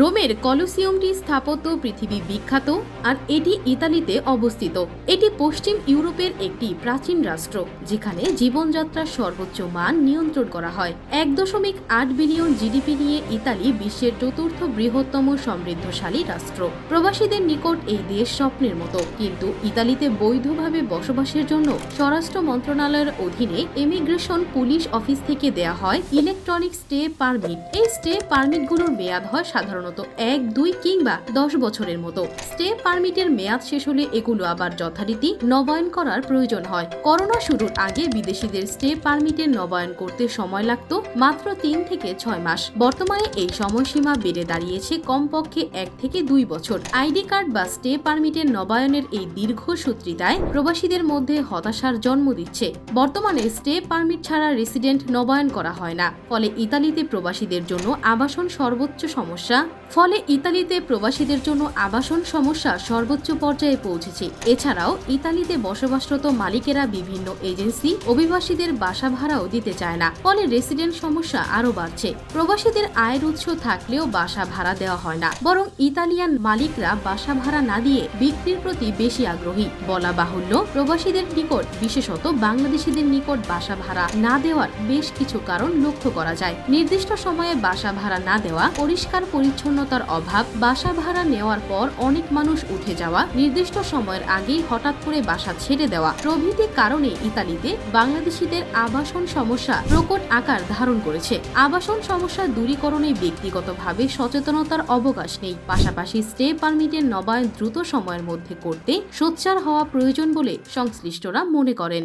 রোমের কলোসিয়ামটি স্থাপত্য পৃথিবী বিখ্যাত, আর এটি ইতালিতে অবস্থিত। এটি পশ্চিম ইউরোপের একটি প্রাচীন রাষ্ট্র, যেখানে জীবনযাত্রার সর্বোচ্চ মান নিয়ন্ত্রণ করা হয়। এক দশমিক আট বিলিয়ন জিডিপি নিয়ে ইতালি বিশ্বের চতুর্থ বৃহত্তম সমৃদ্ধশালী রাষ্ট্র। প্রবাসীদের নিকট এই দেশ স্বপ্নের মতো, কিন্তু ইতালিতে বৈধভাবে বসবাসের জন্য স্বরাষ্ট্র মন্ত্রণালয়ের অধীনে ইমিগ্রেশন পুলিশ অফিস থেকে দেয়া হয় ইলেকট্রনিক স্টে পারমিট। এই স্টে পারমিটগুলোর মেয়াদ হয় সাধারণত এক, দুই কিংবা দশ বছরের মতো। স্টে পারমিটের মেয়াদ শেষ হলে এগুলো আবার যথারীতি নবায়ন করার প্রয়োজন হয়। করোনা শুরুর আগে বিদেশিদের স্টে পারমিটের নবায়ন করতে সময় লাগত মাত্র তিন থেকে ছয় মাস। বর্তমানে এই সময়সীমা বেড়ে দাঁড়িয়েছে কমপক্ষে এক থেকে দুই বছর। আইডি কার্ড বা স্টে পারমিটের নবায়নের এই দীর্ঘ সূত্রিতায় প্রবাসীদের মধ্যে হতাশার জন্ম দিচ্ছে। বর্তমানে স্টে পারমিট ছাড়া রেসিডেন্ট নবায়ন করা হয় না। ফলে ইতালিতে প্রবাসীদের জন্য আবাসন সর্বোচ্চ সমস্যা। ফলে ইতালিতে প্রবাসীদের জন্য আবাসন সমস্যা সর্বোচ্চ পর্যায়ে পৌঁছেছে। এছাড়াও ইতালিতে বসবাসরত মালিকেরা বিভিন্ন এজেন্সি, অভিবাসীদের বাসা ভাড়াও দিতে চায় না। ফলে রেসিডেন্ট সমস্যা আরও বাড়ছে। প্রবাসীদের আয়ের উৎস থাকলেও বাসা ভাড়া দেওয়া হয় না। বরং ইতালিয়ান মালিকরা বাসা ভাড়া না দিয়ে বিক্রির প্রতি বেশি আগ্রহী। বলা বাহুল্য, প্রবাসীদের নিকট, বিশেষত বাংলাদেশিদের নিকট বাসা ভাড়া না দেওয়ার বেশ কিছু কারণ লক্ষ্য করা যায়। নির্দিষ্ট সময়ে বাসা ভাড়া না দেওয়া, পরিষ্কার পরিচ্ছন্নতার অভাব, বাসা ভাড়া নেওয়ার পর অনেক মানুষ উঠে যাওয়া, নির্দিষ্ট সময়ের আগেই হঠাৎ করে বাসা ছেড়ে দেওয়া প্রভৃতি কারণে ইতালিতে বাংলাদেশিদের আবাসন সমস্যা প্রকট আকার ধারণ করেছে। আবাসন সমস্যা দূরীকরণে ব্যক্তিগতভাবে সচেতনতার অবকাশ নেই। পাশাপাশি স্টে পারমিটের নবায়ন দ্রুত সময়ের মধ্যে করতে সোচ্চার হওয়া প্রয়োজন বলে সংশ্লিষ্টরা মনে করেন।